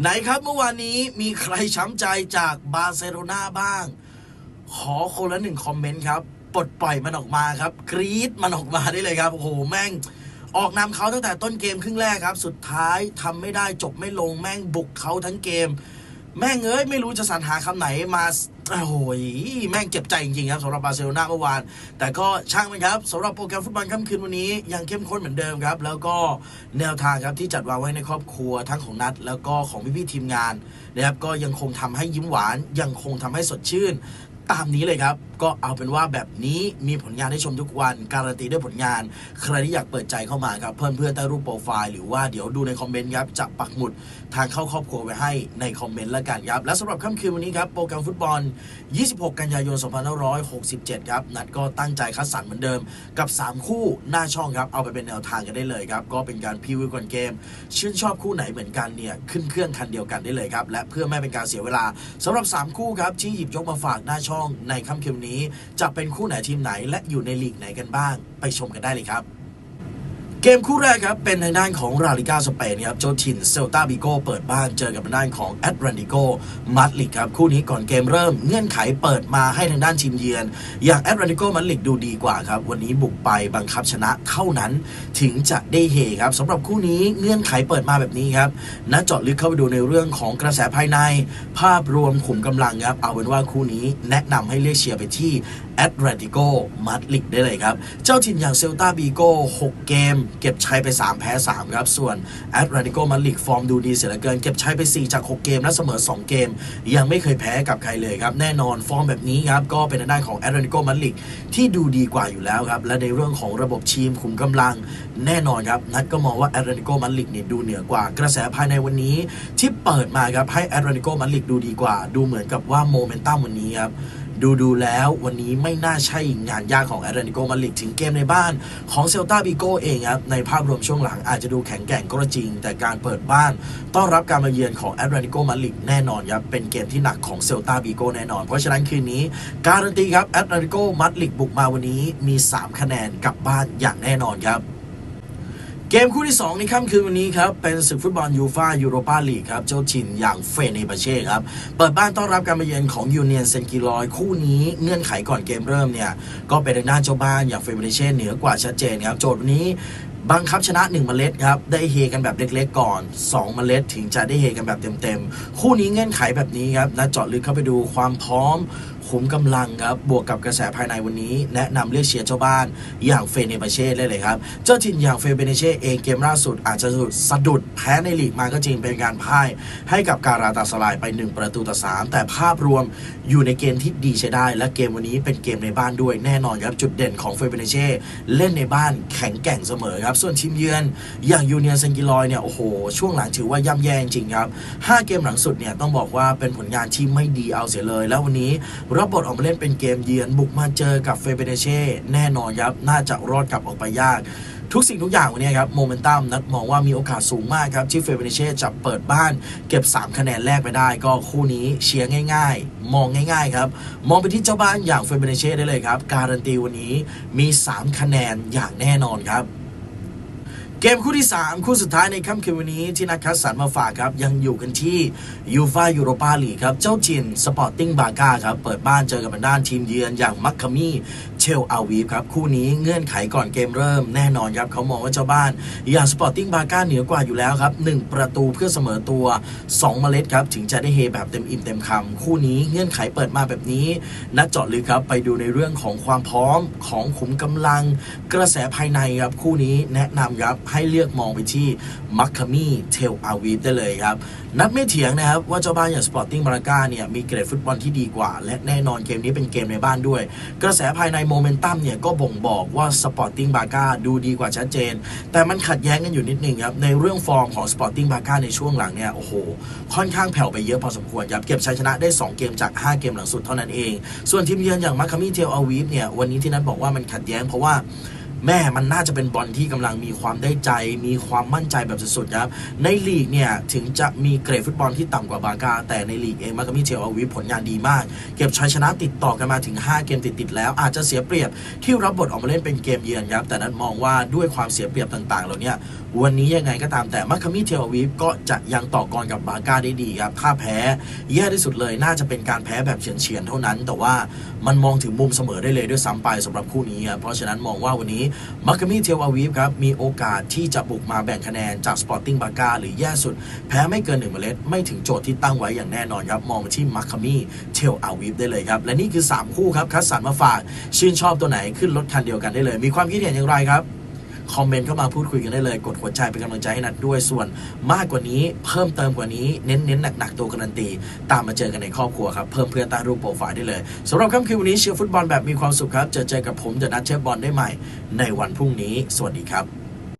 ไหนครับเมื่อวานนี้มีใครช้ำใจจากบาร์เซโลนาบ้าง ขอคนละหนึ่งคอมเมนต์ครับ ปลดปล่อยมันออกมาครับ กรี๊ดมันออกมาได้เลยครับ โอ้โห แม่ง ออกนำเขาตั้งแต่ต้นเกมครึ่งแรกครับ สุดท้ายทำไม่ได้จบไม่ลงแม่งบุกเขาทั้งเกม แม่งเอ้ยไม่รู้จะสรรหาคำไหนมาโอ้โหแม่งเจ็บใจจริงๆครับสำหรับบาร์เซโลนาเมื่อวาน แต่ก็ช่างมันครับสำหรับโปรแกรมฟุตบอลค่ำคืนวันนี้ยังเข้มข้นเหมือนเดิมครับ แล้วก็แนวทางครับที่จัดวางไว้ในครอบครัวทั้งของนัด แล้วก็ของพี่ๆทีมงานนะครับก็ยังคงทำให้ยิ้มหวานยังคงทำให้สดชื่น ตามนี้เลยครับก็เอาเป็นว่าแบบนี้มีผลงานให้ชมทุกวัน การันตีด้วยผลงาน ใครที่อยากเปิดใจเข้ามาครับ เพื่อนเพื่อนใต้รูปโปรไฟล์หรือว่าเดี๋ยวดูในคอมเมนต์ครับจะปักหมุดทางเข้าครอบครัวไว้ให้ในคอมเมนต์ล้วกันครับ และสำหรับค่ำคืนวันนี้ครับโปรแกรมฟุตบอล 26 กันยายน 2567 ครับ นัดก็ตั้งใจคัดสรรเหมือนเดิมกับ 3 คู่หน้าช่องครับเอาไปเป็นแนวทางกันได้เลยครับก็เป็นการพรีวิวก่อนเกม ชื่นชอบคู่ไหนเหมือนกันเนี่ยขึ้นเครื่องคันเดียวกันได้เลยครับและเพื่อไม่เป็นการเสียเวลาสำหรับ 3 คู่ครับที่หยิบยกมาฝากหน้าช่องในค่ำคืนนี้ จะเป็นคู่ไหนทีมไหนและอยู่ในลีกไหนกันบ้าง ไปชมกันได้เลยครับ เกมคู่แรกครับเป็นทางด้านของราลิกาสเปนครับโจทินเซลตาบิโกเปิดบ้านเจอกับทางด้านของแอตแลนติโกมาดริดครับคู่นี้ก่อนเกมเริ่มเงื่อนไขเปิดมาให้ทางด้านทีมเยือน อย่างแอตแลนติโกมาดริดดูดีกว่าครับวันนี้บุกไปบังคับชนะเท่านั้นถึงจะได้เฮครับสำหรับคู่นี้เงื่อนไขเปิดมาแบบนี้ครับนัดเจาะลึกเข้าไปดูในเรื่องของกระแสภายใน ภาพรวมขุมกำลังครับเอาเป็นว่าคู่นี้แนะนำให้เลือกเชียร์ไปที่แอตแลนติโกมาดริดได้เลยครับเจ้าถิ่นอย่างเซลตาบีโก6 เกมเก็บชัยไป 3 แพ้ 3 ครับ ส่วนแอตแลนติโกมาดริดฟอร์มดูดีเสียเหลือเกิน เก็บชัยไป 4 จาก 6 เกมและเสมอ 2 เกม ยังไม่เคยแพ้กับใครเลยครับ แน่นอนฟอร์มแบบนี้ครับ ก็เป็นทางด้านของแอตแลนติโกมาดริดที่ดูดีกว่าอยู่แล้วครับ และในเรื่องของระบบทีมขุมกำลัง แน่นอนครับ นัดก็มองว่าแอตแลนติโกมาดริดเนี่ยดูเหนือกว่ากระแสภายในวันนี้ที่เปิดมาครับให้แอตแลนติโกมาดริดดูดีกว่า ดูเหมือนกับว่าโมเมนตัมวันนี้ครับ ดูดูแล้ววันนี้ไม่น่าใช่งานยากของแอตเลติโกมาดริดถึงเกมในบ้านของเซลตาบิโกเองครับในภาพรวมช่วงหลังอาจจะดูแข็งแกร่งก็จริง แต่การเปิดบ้านต้อนรับการมาเยือนของแอตเลติโกมาดริดแน่นอนครับเป็นเกมที่หนักของเซลตาบิโกแน่นอน เพราะฉะนั้นคืนนี้ การันตีครับแอตเลติโกมาดริดบุกมาวันนี้มี 3 คะแนนกลับบ้านอย่างแน่นอนครับ เกมคู่ที่ 2 ในค่ำคืนวันนี้ครับ เป็นศึกฟุตบอลยูฟายูโรปาลีกครับ เจ้าถิ่นอย่างเฟเนบาเช่ครับ เปิดบ้านต้อนรับการมาเยือนของยูเนียนเซนกิลอย คู่นี้เงื่อนไขก่อนเกมเริ่มเนี่ย ก็เป็นทางด้านเจ้าบ้านอย่างเฟเนบาเช่เหนือกว่าชัดเจนครับ โจทย์วันนี้บังคับชนะ 1 เมล็ดครับ ได้เฮกันแบบเล็กๆก่อน 2 เมล็ดถึงจะได้เฮกันแบบเต็มๆ คู่นี้เงื่อนไขแบบนี้ครับนะเจาะลึกเข้าไปดูความพร้อม ขุมกำลังครับ บวกกับกระแสภายในวันนี้ แนะนำเลือกเชียร์เจ้าบ้านอย่างเฟเนบเช่ได้เลยครับ เจ้าถิ่นอย่างเฟเนบเช่เองเกมล่าสุดอาจจะสะดุดแพ้ในลีกมาก็จริงเป็นการพ่ายให้กับการาตาสลายไป 1 ประตูต่อ3แต่ภาพรวมอยู่ในเกมที่ดีใช้ได้ และเกมวันนี้เป็นเกมในบ้านด้วยแน่นอนครับจุดเด่นของเฟเนบเช่เล่นในบ้านแข็งแกร่งเสมอครับส่วนทีมเยือนอย่างยูเนียนเซนกิลอยเนี่ยโอ้โหช่วงหลังถือว่าย่ำแย่จริงครับห้าเกมหลังสุดเนี่ยต้องบอกว่าเป็นผลงานที่ไม่ดีเอาเสียเลย แล้ววันนี้รับบทออกมาเล่นเป็นเกมเยือนบุกมาเจอกับเฟเบเนเช่แน่นอนครับ น่าจะรอดกลับออกไปยาก ทุกสิ่งทุกอย่างวันนี้ครับโมเมนตัมนัดมองว่ามีโอกาสสูงมากครับที่เฟเบเนเช่จะเปิดบ้าน เก็บ 3 คะแนนแรกไปได้ ก็คู่นี้เชียร์ง่าย ๆ มองง่าย ๆ ครับ มองไปที่เจ้าบ้านอย่างเฟเบเนเช่ได้เลยครับ การันตีวันนี้มี 3 คะแนนอย่างแน่นอนครับ เกมคู่ที่ 3 คู่สุดท้ายในค่ำคืนวันนี้ที่นักคัดสรรมาฝากครับ ยังอยู่กันที่ยูฟายูโรปาลีครับ เจ้าจินสปอร์ติ้งบาก้าครับ เปิดบ้านเจอกับทางด้านทีมเยือนอย่างมัคคามี ชลอาวีฟครับ คู่นี้เงื่อนไขก่อนเกมเริ่มแน่นอนครับเขามองว่าเจ้าบ้านอย่างสปอร์ติ้งบาก้าเหนือกว่าอยู่แล้วครับ 1 ประตูเพื่อเสมอตัว 2 เมล็ดครับ ถึงจะได้เฮแบบเต็มอิ่มเต็มคำคู่นี้เงื่อนไขเปิดมาแบบนี้นัดเจาะลึกครับไปดูในเรื่องของความพร้อมของขุมกำลัง กระแสภายในครับคู่นี้แนะนำครับให้เลือกมองไปที่มัคคามี่เทลอาวีฟได้เลยครับ นัดไม่เถียงนะครับ ว่าเจ้าบ้านอย่างสปอร์ติ้งบราก้าเนี่ยมีเกรดฟุตบอลที่ดีกว่า และแน่นอนเกมนี้เป็นเกมในบ้านด้วย กระแสภายในโมเมนตัมเนี่ยก็บ่งบอกว่าสปอร์ติ้งบาราก้าดูดีกว่าชัดเจน แต่มันขัดแย้งกันอยู่นิดนึงครับ ในเรื่องฟอร์มของสปอร์ติ้งบาราก้าในช่วงหลังเนี่ยโอ้โห ค่อนข้างแผ่วไปเยอะพอสมควรครับเก็บชัยชนะได้ 2 เกมจาก 5 เกมหลังสุดเท่านั้นเอง ส่วนทีมเยือนอย่างมัคามีเทลอาวีฟเนี่ยวันนี้ที่นัดบอกว่ามันขัดแย้งเพราะว่า แม่มันน่าจะเป็นบอลที่กำลังมีความได้ใจ มีความมั่นใจแบบสุดๆครับ ในลีกเนี่ยถึงจะมีเกรดฟุตบอลที่ต่ำกว่าบาร์กา แต่ในลีกเองมาร์กามิเชลอาวิผลงานดีมาก เก็บชัยชนะติดต่อกันมาถึง 5 เกมติดๆแล้ว อาจจะเสียเปรียบที่รับบทออกมาเล่นเป็นเกมเยือนครับ แต่นั้นมองว่าด้วยความเสียเปรียบต่างๆเหล่านี้ วันนี้ยังไงก็ตามแต่มัคคามิเทลวีฟก็จะยังต่อกรกับบาก้าได้ดีครับ ถ้าแพ้แย่ที่สุดเลยน่าจะเป็นการแพ้แบบเฉียนๆเท่านั้น แต่ว่ามันมองถึงมุมเสมอได้เลยด้วยซ้ำไปสำหรับคู่นี้ครับเพราะฉะนั้นมองว่าวันนี้มัคคามิเทลวีฟครับมีโอกาสที่จะบุกมาแบ่งคะแนนจากสปอร์ติ้งบาก้าหรือแย่สุด แพ้ไม่เกินหนึ่งเมล็ดไม่ถึงโจทย์ที่ตั้งไว้อย่างแน่นอนครับมองไปที่มัคคามีเทลอาวีฟได้เลยครับและนี่คือ 3 คู่ครับคัดสรรมาฝากชื่นชอบตัวไหนขึ้นรถคันเดียวกันได้เลย มีความคิดเห็นอย่างไรครับ คอมเมนต์เข้ามาพูดคุยกันได้เลย กดหัวใจเป็นกำลังใจให้นัดด้วยส่วนมากกว่านี้เพิ่มเติมกว่านี้เน้นเน้นหนักๆตัวการันตี ตามมาเจอกันในครอบครัวครับ เพิ่มเพื่อนใต้รูปโปรไฟล์ได้เลยสำหรับค่ำคืนวันนี้เชียร์ฟุตบอลแบบมีความสุขครับเจอเจอกับผมเดอะนัทเชฟบอลได้ใหม่ ในวันพรุ่งนี้ สวัสดีครับ